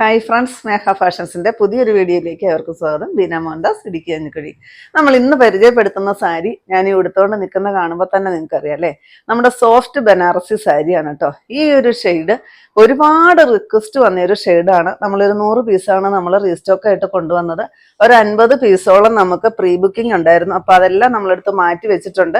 Hi friends സ്നേഹ ഫാഷൻസിന്റെ പുതിയൊരു വീഡിയോയിലേക്ക് അവർക്ക് സ്വാഗതം. ബീന മോഹൻദാസ് ഇടുക്കി അഞ്ഞുക്കുഴി. നമ്മൾ ഇന്ന് പരിചയപ്പെടുത്തുന്ന സാരി ഞാൻ ഈ ഉടുത്തോണ്ട് നിൽക്കുന്ന കാണുമ്പോൾ തന്നെ നിങ്ങൾക്ക് അറിയാം അല്ലേ? നമ്മുടെ സോഫ്റ്റ് ബനാറസി സാരിയാണ് കേട്ടോ ഈ ഒരു ഷെയ്ഡ് ഒരുപാട് റിക്വസ്റ്റ് വന്ന ഒരു ഷെയ്ഡാണ് നമ്മളൊരു നൂറ് പീസാണ് നമ്മൾ റീസ്റ്റോക്കായിട്ട് കൊണ്ടുവന്നത്. ഒരു അൻപത് പീസോളം നമുക്ക് പ്രീ ബുക്കിംഗ് ഉണ്ടായിരുന്നു. അപ്പോൾ അതെല്ലാം നമ്മളെടുത്ത് മാറ്റി വെച്ചിട്ടുണ്ട്.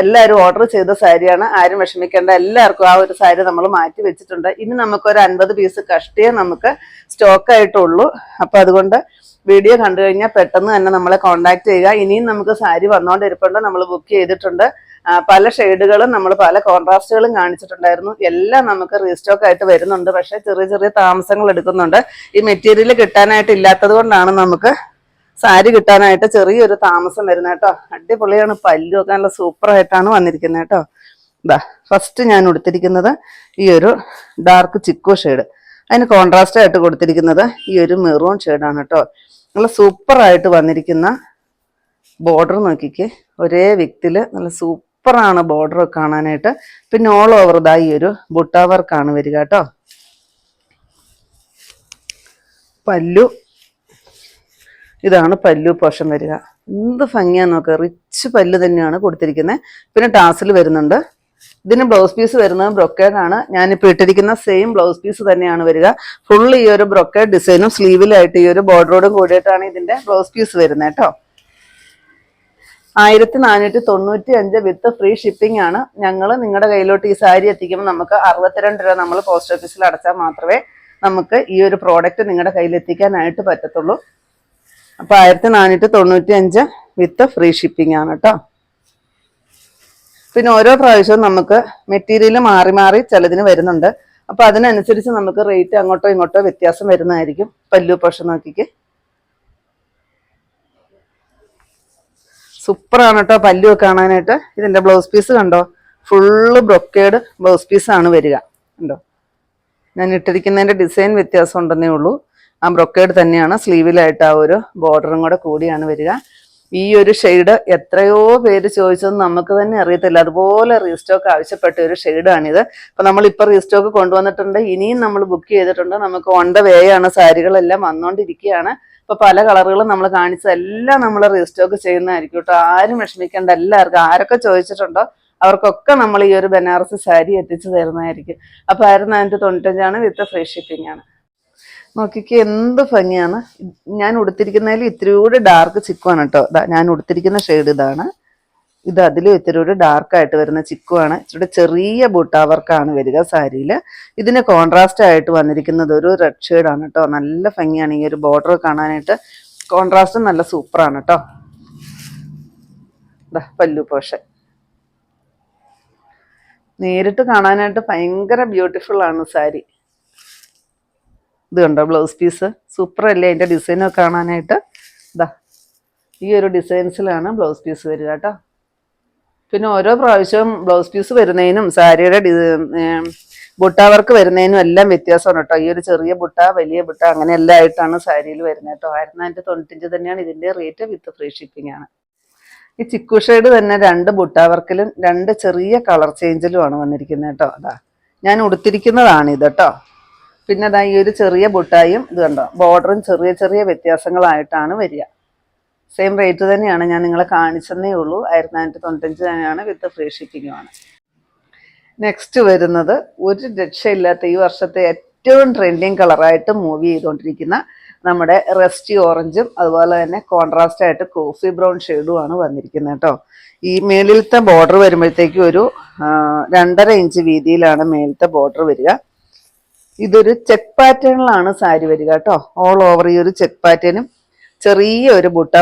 എല്ലാവരും ഓർഡർ ചെയ്ത സാരിയാണ്. ആരും വിഷമിക്കേണ്ട. എല്ലാവർക്കും ആ ഒരു സാരി നമ്മൾ മാറ്റി വെച്ചിട്ടുണ്ട്. ഇനി നമുക്ക് ഒരു അൻപത് പീസ് കഷ്ടിയേ നമുക്ക് സ്റ്റോക്ക് ആയിട്ടുള്ളൂ അപ്പൊ അതുകൊണ്ട് വീഡിയോ കണ്ടു കഴിഞ്ഞാൽ പെട്ടെന്ന് തന്നെ നമ്മളെ കോൺടാക്ട് ചെയ്യുക. ഇനിയും നമുക്ക് സാരി വന്നുകൊണ്ടിരിപ്പുണ്ട് നമ്മൾ ബുക്ക് ചെയ്തിട്ടുണ്ട്. പല ഷെയ്ഡുകളും നമ്മൾ പല കോൺട്രാസ്റ്റുകളും കാണിച്ചിട്ടുണ്ടായിരുന്നു. എല്ലാം നമുക്ക് റീസ്റ്റോക്ക് ആയിട്ട് വരുന്നുണ്ട്. പക്ഷെ ചെറിയ ചെറിയ താമസങ്ങൾ എടുക്കുന്നുണ്ട്. ഈ മെറ്റീരിയൽ കിട്ടാനായിട്ട് ഇല്ലാത്തത് കൊണ്ടാണ് നമുക്ക് സാരി കിട്ടാനായിട്ട് ചെറിയൊരു താമസം വരുന്നത് കേട്ടോ. അടിപൊളിയാണ്. പല്ലു ഒക്കെ നല്ല സൂപ്പറായിട്ടാണ് വന്നിരിക്കുന്നത് കേട്ടോ. ഇതാ ഫസ്റ്റ് ഞാൻ ഉടുത്തിരിക്കുന്നത് ഈ ഒരു ഡാർക്ക് ചിക്കോ ഷെയ്ഡ് അതിന് കോൺട്രാസ്റ്റ് ആയിട്ട് കൊടുത്തിരിക്കുന്നത് ഈ ഒരു മെറൂൺ ഷെയ്ഡാണ് കേട്ടോ. നല്ല സൂപ്പറായിട്ട് വന്നിരിക്കുന്ന ബോർഡർ നോക്കിക്ക്. ഒരേ വ്യക്തിയിൽ നല്ല സൂപ്പറാണ് ബോർഡർ കാണാനായിട്ട്. പിന്നെ ഓൾ ഓവർ ഇതാ ഈ ഒരു ബുട്ട വർക്കാണ് വരിക കേട്ടോ. പല്ലു. ഇതാണ് പല്ലു പോഷൻ വരിക. എന്ത് ഭംഗിയാന്ന് നോക്കുക റിച്ച് പല്ലു തന്നെയാണ് കൊടുത്തിരിക്കുന്നത് പിന്നെ ടാസിൽ വരുന്നുണ്ട്. ഇതിന് ബ്ലൗസ് പീസ് വരുന്നത് ബ്രൊക്കേഡ് ആണ്. ഞാനിപ്പോൾ ഇട്ടിരിക്കുന്ന സെയിം ബ്ലൗസ് പീസ് തന്നെയാണ് വരിക. ഫുൾ ഈ ഒരു ബ്രൊക്കേഡ് ഡിസൈനും സ്ലീവിലായിട്ട് ഈ ഒരു ബോർഡറോടും കൂടിയിട്ടാണ് ഇതിന്റെ ബ്ലൗസ് പീസ് വരുന്നത് കേട്ടോ. ആയിരത്തി നാനൂറ്റി തൊണ്ണൂറ്റി അഞ്ച് വിത്ത് ഫ്രീ ഷിപ്പിംഗ് ആണ്. ഞങ്ങൾ നിങ്ങളുടെ കയ്യിലോട്ട് ഈ സാരി എത്തിക്കുമ്പോൾ നമുക്ക് അറുപത്തിരണ്ട് രൂപ നമ്മൾ പോസ്റ്റ് ഓഫീസിൽ അടച്ചാൽ മാത്രമേ നമുക്ക് ഈ ഒരു പ്രോഡക്റ്റ് നിങ്ങളുടെ കയ്യിൽ എത്തിക്കാനായിട്ട് പറ്റത്തുള്ളൂ. അപ്പൊ ആയിരത്തി നാനൂറ്റി തൊണ്ണൂറ്റി അഞ്ച് വിത്ത് ഫ്രീ ഷിപ്പിംഗ് ആണ് കേട്ടോ പിന്നെ ഓരോ പ്രാവശ്യവും നമുക്ക് മെറ്റീരിയൽ മാറി മാറി ചിലതിന് വരുന്നുണ്ട്. അപ്പൊ അതിനനുസരിച്ച് നമുക്ക് റേറ്റ് അങ്ങോട്ടോ ഇങ്ങോട്ടോ വ്യത്യാസം വരുന്നതായിരിക്കും. പല്ലു പോഷൻ നോക്കിക്ക്. സൂപ്പറാണ് കേട്ടോ പല്ലു ഒക്കെ കാണാനായിട്ട്. ഇതിന്റെ ബ്ലൗസ് പീസ് കണ്ടോ? ഫുള്ള് ബ്രൊക്കേഡ് ബ്ലൗസ് പീസ് ആണ് വരിക. കണ്ടോ? ഞാൻ ഇട്ടിരിക്കുന്നതിന്റെ ഡിസൈൻ വ്യത്യാസം ഉണ്ടെന്നേ ഉള്ളൂ. ആ ബ്രൊക്കേഡ് തന്നെയാണ്. സ്ലീവിലായിട്ട് ആ ഒരു ബോർഡറും കൂടെ കൂടിയാണ് വരിക. ഈ ഒരു ഷെയ്ഡ് എത്രയോ പേര് ചോദിച്ചത് നമുക്ക് തന്നെ അറിയത്തില്ല. അതുപോലെ റീസ്റ്റോക്ക് ആവശ്യപ്പെട്ട ഒരു ഷെയ്ഡാണിത് അപ്പൊ നമ്മൾ ഇപ്പൊ റീസ്റ്റോക്ക് കൊണ്ടുവന്നിട്ടുണ്ട്. ഇനിയും നമ്മൾ ബുക്ക് ചെയ്തിട്ടുണ്ട്. നമുക്ക് ഓൺ ദ വേ ആണ് സാരികളെല്ലാം വന്നുകൊണ്ടിരിക്കുകയാണ് ഇപ്പൊ പല കളറുകളും നമ്മൾ കാണിച്ചതെല്ലാം നമ്മൾ റീസ്റ്റോക്ക് ചെയ്യുന്നതായിരിക്കും കേട്ടോ ആരും വിഷമിക്കേണ്ട എല്ലാവർക്കും ആരൊക്കെ ചോദിച്ചിട്ടുണ്ടോ അവർക്കൊക്കെ നമ്മൾ ഈ ഒരു ബനാറസ് സാരി എത്തിച്ചു തരുന്നതായിരിക്കും. അപ്പൊ ആയിരത്തി നാനൂറ്റി തൊണ്ണൂറ്റഞ്ചാണ് വിത്ത് ഫ്രീ ഷിപ്പിംഗ് ആണ്. നോക്കിക്ക് എന്ത് ഭംഗിയാണ്. ഞാൻ ഉടുത്തിരിക്കുന്നതിൽ ഇത്തിരി കൂടി ഡാർക്ക് ചിക്കുവാണ് കേട്ടോ ഞാൻ ഉടുത്തിരിക്കുന്ന ഷെയ്ഡ് ഇതാണ്. ഇത് അതിലും ഇത്തിരി ഒരു ഡാർക്ക് ആയിട്ട് വരുന്ന ചിക്കുവാണ്. ഇച്ചിരി ചെറിയ ബൂട്ടാ വർക്കാണ് വരിക സാരിയിൽ ഇതിന് കോൺട്രാസ്റ്റ് ആയിട്ട് വന്നിരിക്കുന്നത് ഒരു റെഡ് ഷെയ്ഡാണ് കേട്ടോ നല്ല ഭംഗിയാണ് ഈ ഒരു ബോർഡർ കാണാനായിട്ട്. കോൺട്രാസ്റ്റ് നല്ല സൂപ്പറാണ് കേട്ടോ പല്ലു പോഷൻ. നേരിട്ട് കാണാനായിട്ട് ഭയങ്കര ബ്യൂട്ടിഫുൾ ആണ് സാരി. ഇത് കണ്ടോ ബ്ലൗസ് പീസ് സൂപ്പർ അല്ലേ അതിന്റെ ഡിസൈനൊക്കെ കാണാനായിട്ട്? ഈ ഒരു ഡിസൈൻസിലാണ് ബ്ലൗസ് പീസ് വരിക കേട്ടോ പിന്നെ ഓരോ പ്രാവശ്യവും ബ്ലൗസ് പീസ് വരുന്നതിനും സാരിയുടെ ബുട്ട വർക്ക് വരുന്നതിനും എല്ലാം വ്യത്യാസമാണ് കേട്ടോ. ഈ ഒരു ചെറിയ ബുട്ട വലിയ ബുട്ട അങ്ങനെ എല്ലാം ആയിട്ടാണ് സാരിയിൽ വരുന്നത് കേട്ടോ. ആയിരത്തി നാനൂറ്റി തൊണ്ണൂറ്റഞ്ച് തന്നെയാണ് ഇതിന്റെ റേറ്റ് വിത്ത് ഫ്രീ ഷിപ്പിംഗ് ആണ്. ഈ ചിക്കു ഷെയ്ഡ് തന്നെ രണ്ട് ബുട്ട വർക്കിലും രണ്ട് ചെറിയ കളർ ചേഞ്ചിലുമാണ് വന്നിരിക്കുന്നത് കേട്ടോ. അതാ ഞാൻ ഉടുത്തിരിക്കുന്നതാണ് ഇത് കേട്ടോ. പിന്നെ അതാ ഈ ഒരു ചെറിയ ബുട്ടായും ഇത് കണ്ടോ ബോർഡറും ചെറിയ ചെറിയ വ്യത്യാസങ്ങളായിട്ടാണ് വരിക. സെയിം റേറ്റ് തന്നെയാണ് ഞാൻ നിങ്ങളെ കാണിച്ചെന്നേ ഉള്ളൂ. ആയിരത്തി നാനൂറ്റി തൊണ്ണൂറ്റഞ്ച് തന്നെയാണ് വിത്ത് ഫ്രീ ഷിപ്പിങ്ങുമാണ് നെക്സ്റ്റ് വരുന്നത് ഒരു രക്ഷയില്ലാത്ത ഈ വർഷത്തെ ഏറ്റവും ട്രെൻഡിങ് കളറായിട്ട് മൂവ് ചെയ്തുകൊണ്ടിരിക്കുന്ന നമ്മുടെ റെസ്റ്റി ഓറഞ്ചും അതുപോലെ തന്നെ കോൺട്രാസ്റ്റ് ആയിട്ട് കോഫി ബ്രൗൺ ഷെയ്ഡുമാണ് വന്നിരിക്കുന്നത് കേട്ടോ. ഈ മേളിലത്തെ ബോർഡർ വരുമ്പോഴത്തേക്കും ഒരു രണ്ടര ഇഞ്ച് വീതിയിലാണ് മേലത്തെ ബോർഡർ വരിക. ഇതൊരു ചെക്ക് പാറ്റേണിലാണ് സാരി വരിക കേട്ടോ. ഓൾ ഓവർ ഈ ഒരു ചെക്ക് പാറ്റേണും ചെറിയ ഒരു ബുട്ട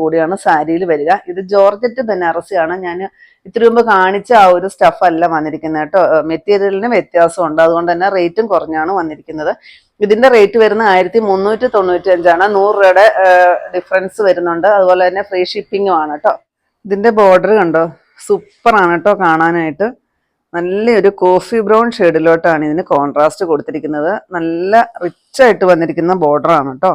കൂടിയാണ് സാരിയിൽ വരിക. ഇത് ജോർജറ്റ് ബനാറസിയാണ് ഞാൻ ഇത്തിരി മുമ്പ് കാണിച്ച ആ ഒരു സ്റ്റഫ് അല്ല വന്നിരിക്കുന്നത് കേട്ടോ. മെറ്റീരിയലിന് വ്യത്യാസമുണ്ട്. അതുകൊണ്ട് തന്നെ റേറ്റും കുറഞ്ഞാണ് വന്നിരിക്കുന്നത്. ഇതിന്റെ റേറ്റ് വരുന്ന ആയിരത്തി മുന്നൂറ്റി തൊണ്ണൂറ്റി അഞ്ചാണ് നൂറ് രൂപയുടെ ഡിഫറൻസ് വരുന്നുണ്ട്. അതുപോലെ തന്നെ ഫ്രീ ഷിപ്പിംഗും ആണ് കേട്ടോ. ഇതിന്റെ ബോർഡർ കണ്ടോ? സൂപ്പറാണ് കേട്ടോ കാണാനായിട്ട്. നല്ലൊരു കോഫി ബ്രൗൺ ഷെയ്ഡിലോട്ടാണ് ഇതിന് കോൺട്രാസ്റ്റ് കൊടുത്തിരിക്കുന്നത്. നല്ല റിച്ച് ആയിട്ട് വന്നിരിക്കുന്ന ബോർഡർ ആണ് കേട്ടോ.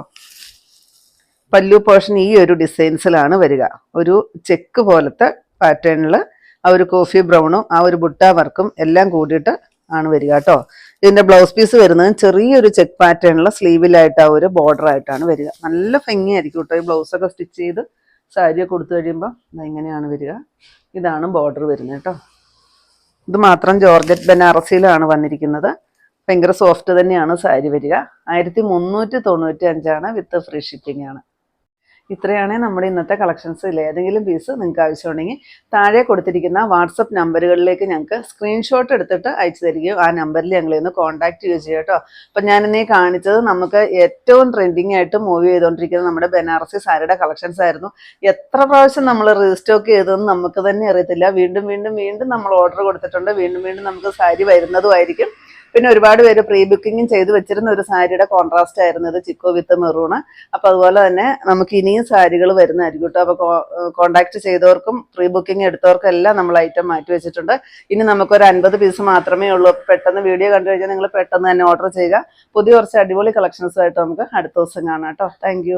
പല്ലു പോർഷൻ ഈ ഒരു ഡിസൈൻസിലാണ് വരിക. ഒരു ചെക്ക് പോലത്തെ പാറ്റേണിൽ ആ ഒരു കോഫി ബ്രൗണും ആ ഒരു ബുട്ട വർക്കും എല്ലാം കൂടിയിട്ട് ആണ് വരിക കേട്ടോ. ഇതിന്റെ ബ്ലൗസ് പീസ് വരുന്നത് ചെറിയൊരു ചെക്ക് പാറ്റേണിലുള്ള സ്ലീവിലായിട്ട് ആ ഒരു ബോർഡർ ആയിട്ടാണ് വരിക. നല്ല ഭംഗിയായിരിക്കും കേട്ടോ ഈ ബ്ലൗസ് ഒക്കെ സ്റ്റിച്ച് ചെയ്ത് സാരിയൊക്കെ കൊടുത്തു കഴിയുമ്പോൾ ഇങ്ങനെയാണ് വരിക. ഇതാണ് ബോർഡർ വരുന്നത് കേട്ടോ. ഇത് മാത്രം ജോർജറ്റ് ബനാറസിയിലാണ് വന്നിരിക്കുന്നത്. ഭയങ്കര സോഫ്റ്റ് തന്നെയാണ് സാരി വരിക. ആയിരത്തി മുന്നൂറ്റി തൊണ്ണൂറ്റി അഞ്ചാണ് വിത്ത് ഫ്രീ ഷിപ്പിംഗ് ആണ്. ഇത്രയാണ് നമ്മുടെ ഇന്നത്തെ കളക്ഷൻസ് കളക്ഷൻസിൽ ഏതെങ്കിലും പീസ് നിങ്ങൾക്ക് ആവശ്യമുണ്ടെങ്കിൽ താഴെ കൊടുത്തിരിക്കുന്ന വാട്സപ്പ് നമ്പറുകളിലേക്ക് ഞങ്ങൾക്ക് സ്ക്രീൻഷോട്ട് എടുത്തിട്ട് അയച്ചു തരികയോ ആ നമ്പറിൽ ഞങ്ങളെ ഒന്ന് കോൺടാക്ട് ചെയ്യുകയോ ചെയ്യുക കേട്ടോ. അപ്പം ഞാനിന്നീ കാണിച്ചത് നമുക്ക് ഏറ്റവും ട്രെൻഡിങ് ആയിട്ട് മൂവ് ചെയ്തുകൊണ്ടിരിക്കുന്ന നമ്മുടെ ബനാറസി സാരിയുടെ കളക്ഷൻസ് ആയിരുന്നു. എത്ര പ്രാവശ്യം നമ്മൾ റീസ്റ്റോക്ക് ചെയ്തതെന്ന് നമുക്ക് തന്നെ അറിയത്തില്ല. വീണ്ടും വീണ്ടും വീണ്ടും നമ്മൾ ഓർഡർ കൊടുത്തിട്ടുണ്ട്. വീണ്ടും വീണ്ടും നമുക്ക് സാരി വരുന്നതുമായിരിക്കും പിന്നെ ഒരുപാട് പേര് പ്രീ ബുക്കിങ്ങും ചെയ്ത് വെച്ചിരുന്ന ഒരു സാരിയുടെ കോൺട്രാസ്റ്റ് ആയിരുന്നു ഇത് ചിക്കോ വിത്ത് മെറൂണ് അപ്പൊ അതുപോലെ തന്നെ നമുക്ക് ഇനിയും സാരികൾ വരുന്നതായിരിക്കും കേട്ടോ. അപ്പൊ കോൺടാക്ട് ചെയ്തവർക്കും പ്രീ ബുക്കിംഗ് എടുത്തവർക്കും എല്ലാം നമ്മൾ ഐറ്റം മാറ്റി വെച്ചിട്ടുണ്ട്. ഇനി നമുക്കൊരു അൻപത് പീസ് മാത്രമേ ഉള്ളൂ. പെട്ടെന്ന് വീഡിയോ കണ്ടു കഴിഞ്ഞാൽ നിങ്ങൾ പെട്ടെന്ന് തന്നെ ഓർഡർ ചെയ്യുക. പുതിയ കുറച്ച് അടിപൊളി കളക്ഷൻസ് ആയിട്ട് നമുക്ക് അടുത്ത ദിവസം കാണാം കേട്ടോ. താങ്ക്